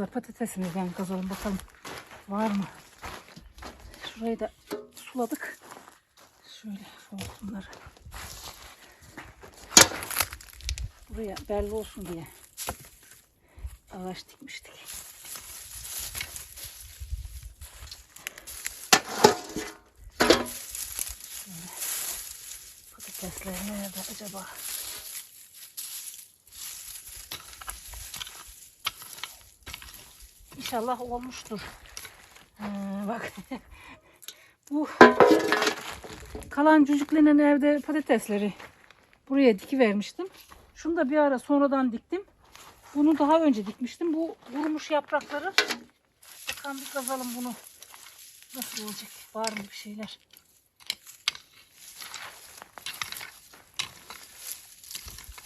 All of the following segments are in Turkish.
da patatesimizden kazalım bakalım. Var mı? Şurayı da suladık. Şöyle hortumları. Buraya belli olsun diye ağaç dikmiştik. Şöyle patatesler nerede acaba? İnşallah olmuştur. Ee, bak bu kalan cücüklenen evde patatesleri buraya diki vermiştim. Şunu da bir ara sonradan diktim. Bunu daha önce dikmiştim. Bu vurmuş yaprakları. Bakalım bir kazalım bunu. Nasıl olacak? Var mı bir şeyler?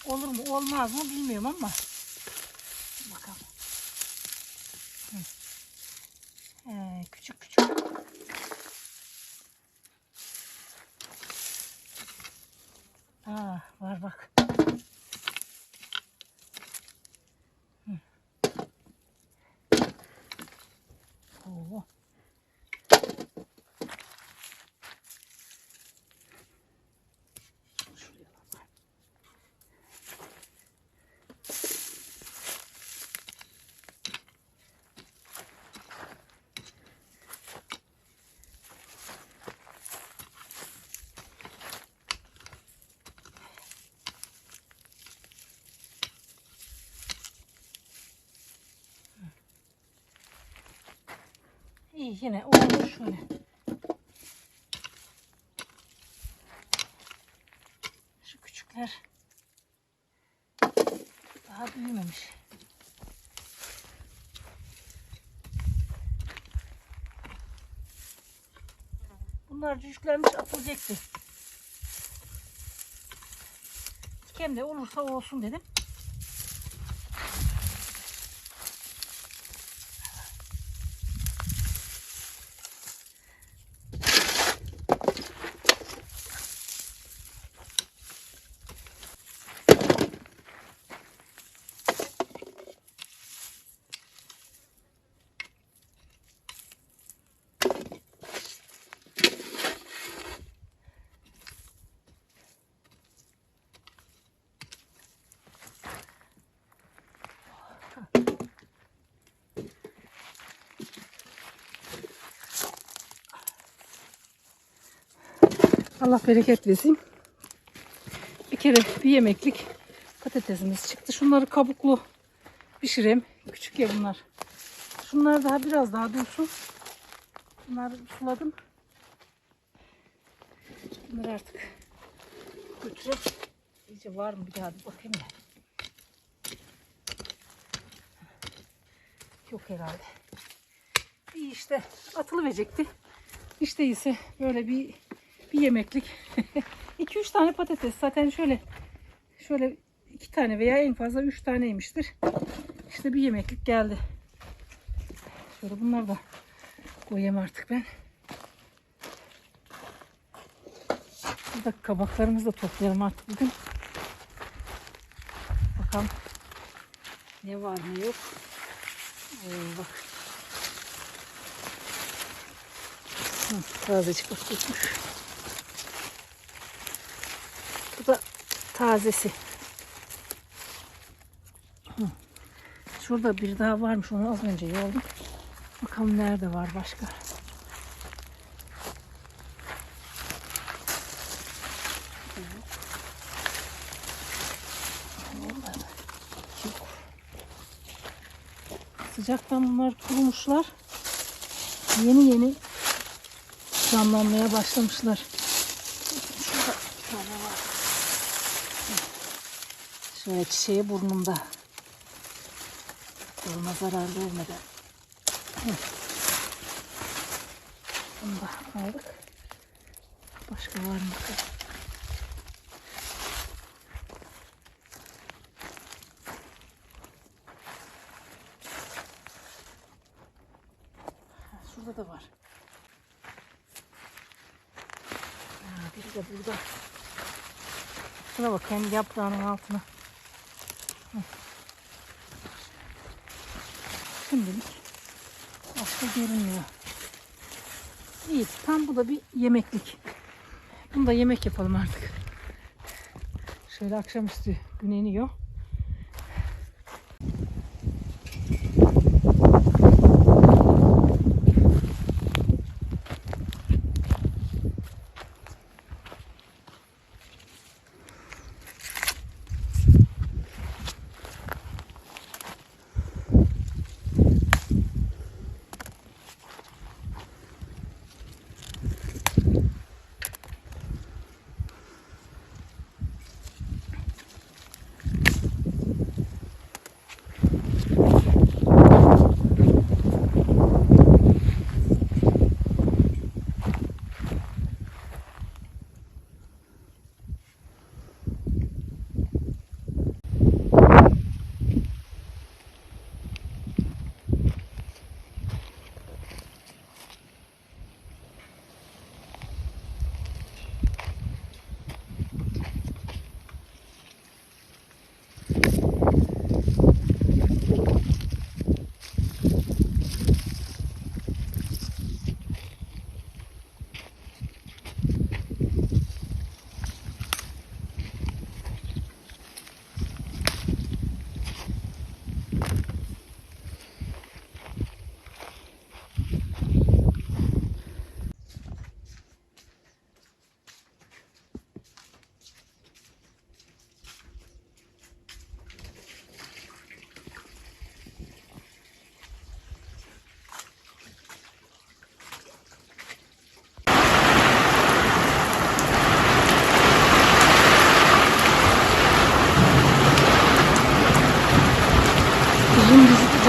Olur mu olmaz mı bilmiyorum ama. Bakalım. Hı. Ee, küçük küçük. Aa, var bak. Hı. Oo. Şuraya bak. Yine olmuş şöyle. Şu küçükler daha büyümemiş. Bunlar cücüklenmiş atılacaktı. Dikem de olursa olsun dedim. Allah bereket versin. Bir kere bir yemeklik patatesimiz çıktı. Şunları kabuklu pişireyim. Küçük ya bunlar. Şunlar daha biraz daha dursun. Bunları suladım. Bunları artık götürüp iyice var mı bir daha bir bakayım da. Yok herhalde. İyi işte atılı verecekti. İşte ise böyle bir bir yemeklik 2-3 tane patates zaten şöyle şöyle iki tane veya en fazla üç taneymiştir. İşte bir yemeklik geldi. Şöyle bunlar da koyayım artık ben. Burada kabaklarımızı da toplayalım artık bugün. Bakalım ne var ne yok. Oo, bak. Hı, tazecik bak tutmuş. Bu da tazesi. Şurada bir daha varmış. Onu az önce yoldum. Bakalım nerede var başka. Sıcaktan bunlar kurumuşlar. Yeni yeni canlanmaya başlamışlar. Şurada bir tane var. Şöyle çiçeği burnumda. Koluna zarar vermeden. Hı. Bunu da aldık. Başka var mı? Şurada da var. Ha, biri de burada. Şuna bak kendi yaprağının altına. Şimdilik başka görünmüyor. İyi. Tam bu da bir yemeklik. Bunu da yemek yapalım artık. Şöyle akşamüstü gün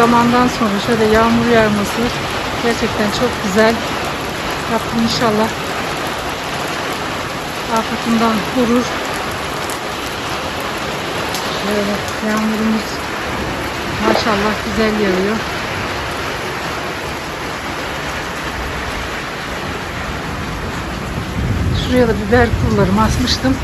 zamandan sonra şöyle yağmur yağması gerçekten çok güzel. Rabbim inşallah afetinden korur. Şöyle yağmurumuz maşallah güzel yağıyor. Şuraya da biber kurlarımı asmıştım.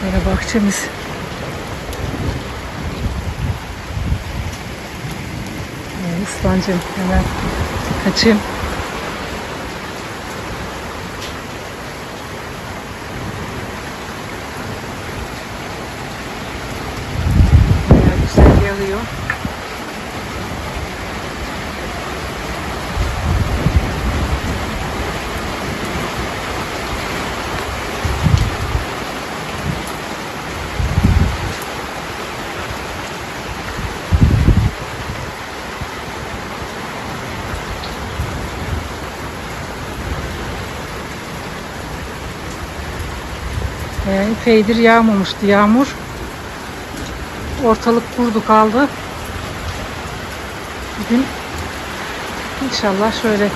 Şöyle bahçemiz. Ee, İslancım hemen kaçayım. Bayağı güzel yağıyor. Ee, epeydir yağmamıştı yağmur. Ortalık kurdu kaldı. Bugün inşallah şöyle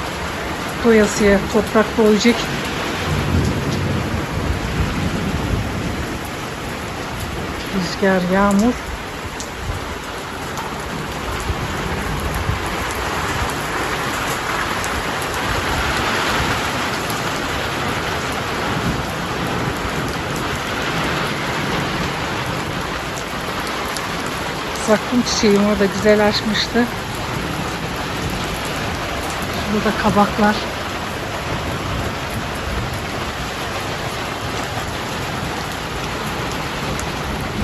doyasıya toprak doyacak. Rüzgar, yağmur. Zakkum çiçeğim orada güzel açmıştı. Burada kabaklar.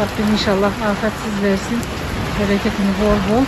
Rabbim inşallah afetsiz versin. Bereketini bol bol.